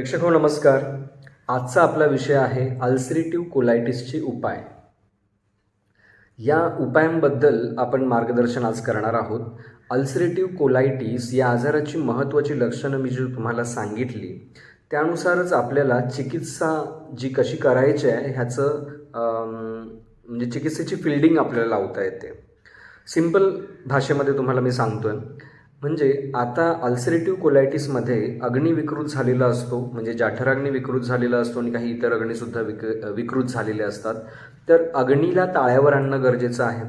प्रेक्षक हो नमस्कार. आजचा आपला विषय आहे अल्सरेटिव्ह कोलायटिसचे उपाय. या उपायांबद्दल आपण मार्गदर्शन आज करणार आहोत. अल्सरेटिव्ह कोलायटिस या आजाराची महत्त्वाची लक्षणं मी जी तुम्हाला सांगितली त्यानुसारच आपल्याला चिकित्सा जी कशी करायची आहे ह्याचं म्हणजे चिकित्सेची फिल्डिंग आपल्याला लावता येते. सिंपल भाषेमध्ये तुम्हाला मी सांगतो आहे म्हणजे आता अल्सरेटिव्ह कोलायटिसमध्ये अग्नी विकृत झालेला असतो म्हणजे जाठराग्नी विकृत झालेला असतो आणि काही इतर अग्नीसुद्धा विक विकृत झालेले असतात. तर अग्नीला ताळ्यावर आणणं गरजेचं आहे.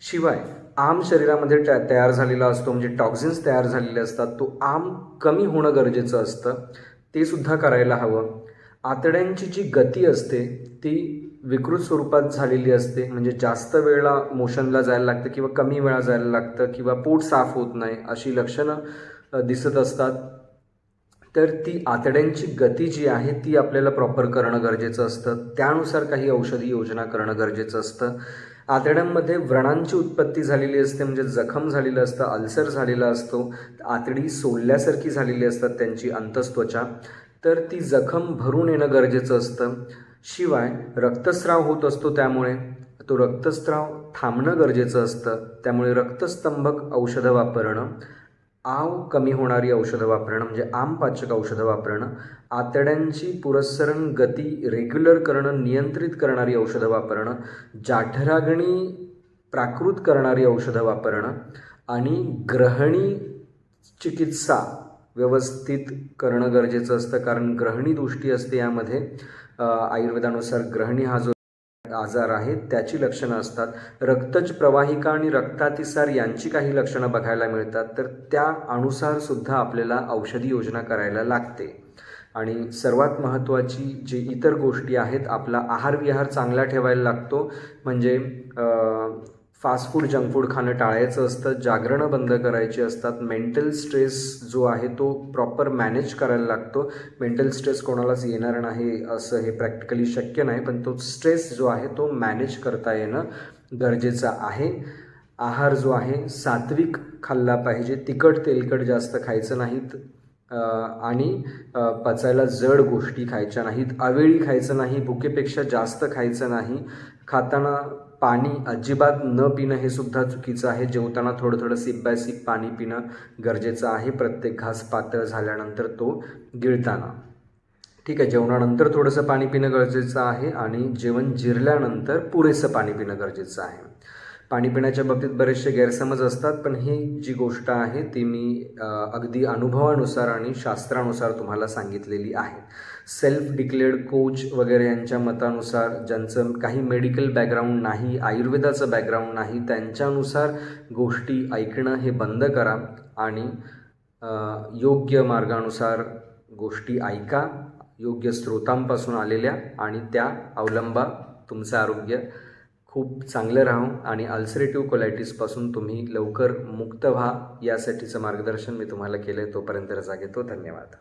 शिवाय आम शरीरामध्ये त्या तयार झालेला असतो म्हणजे टॉक्झिन्स तयार झालेले असतात तो आम कमी होणं गरजेचं असतं. ते सुद्धा करायला हवं. आतड्यांची जी गती असते ती विकृत स्वरूपात झालेली असते. म्हणजे जास्त वेळा मोशनला जायला लागतं किंवा कमी वेळा जायला लागतं किंवा पोट साफ होत नाही अशी लक्षणं दिसत असतात. तर ती आतड्यांची गती जी आहे ती आपल्याला प्रॉपर करणं गरजेचं असतं. त्यानुसार काही औषधी योजना करणं गरजेचं असतं. आतड्यांमध्ये व्रणांची उत्पत्ती झालेली असते म्हणजे जखम झालेलं असतं अल्सर झालेला असतो. आतडी सोलल्यासारखी झालेली असतात त्यांची अंतस्त्वचा. तर ती जखम भरून येणं गरजेचं असतं. शिवाय रक्तस्राव होत असतो त्यामुळे. तो रक्तस्राव थांबणं गरजेचं असतं. त्यामुळे रक्तस्तंभक औषधं वापरणं आव कमी होणारी औषधं वापरणं म्हणजे आमपाचक औषधं वापरणं आतड्यांची पुरस्सरण गती रेग्युलर करणं नियंत्रित करणारी औषधं वापरणं जाठरागणी प्राकृत करणारी औषधं वापरणं आणि ग्रहणी चिकित्सा व्यवस्थित करणं गरजेचं असतं कारण ग्रहणी दृष्टी असते यामध्ये. आयुर्वेदानुसार ग्रहणी हा जो आजार आहे त्याची लक्षणं असतात. रक्तच प्रवाहिका आणि रक्तातिसार यांची काही लक्षणं बघायला मिळतात तर त्या अनुसार सुद्धा आपल्याला औषधी योजना करायला लागते. आणि सर्वात महत्त्वाची जी इतर गोष्टी आहेत आपला आहार विहार चांगला ठेवायला लागतो. म्हणजे फास्ट फूड जंक फूड खाणं टाळायचं असतं. जागरणं बंद करायची असतात. मेंटल स्ट्रेस जो आहे तो प्रॉपर मॅनेज करायला लागतो. मेंटल स्ट्रेस कोणालाच येणार नाही असं हे प्रॅक्टिकली शक्य नाही. पण तो स्ट्रेस जो आहे तो मॅनेज करता येणं गरजेचं आहे. आहार जो आहे सात्विक खाल्ला पाहिजे. तिखट तेलकट जास्त खायचं नाहीत. आणि पचायला जड गोष्टी खायच्या नाहीत अवेळी खायचं नाही भुकेपेक्षा जास्त खायचं नाही. खाताना पाणी अजिबात न पिणं हे सुद्धा चुकीचं आहे. जेवताना थोडं थोडं सिप बाय सिप पाणी पिणं गरजेचं आहे. प्रत्येक घास पातळ झाल्यानंतर तो गिळताना. ठीक आहे जेवणानंतर थोडंसं पाणी पिणं गरजेचं आहे आणि जेवण जिरल्यानंतर पुरेसं पाणी पिणं गरजेचं आहे. पाणी पिण्याच्या बाबतीत बरेचसे गैरसमज असतात पण ही जी गोष्ट आहे ती मी अगदी अनुभवानुसार आणि शास्त्रानुसार तुम्हाला सांगितलेली आहे. सेल्फ डिक्लेअर्ड कोच वगैरे यांच्या मतानुसार ज्यांचं काही मेडिकल बॅकग्राऊंड नाही आयुर्वेदाचं बॅकग्राऊंड नाही त्यांच्यानुसार गोष्टी ऐकणं हे बंद करा आणि योग्य मार्गानुसार गोष्टी ऐका योग्य स्रोतांपासून आलेल्या आणि त्या अवलंबा तुमचं आरोग्य खूप चांगलं राहू आणि अल्सरेटिव्ह कोलायटीसपासून तुम्ही लवकर मुक्त व्हा यासाठीचं मार्गदर्शन मी तुम्हाला केलं आहे तोपर्यंत रजा घेतो. धन्यवाद.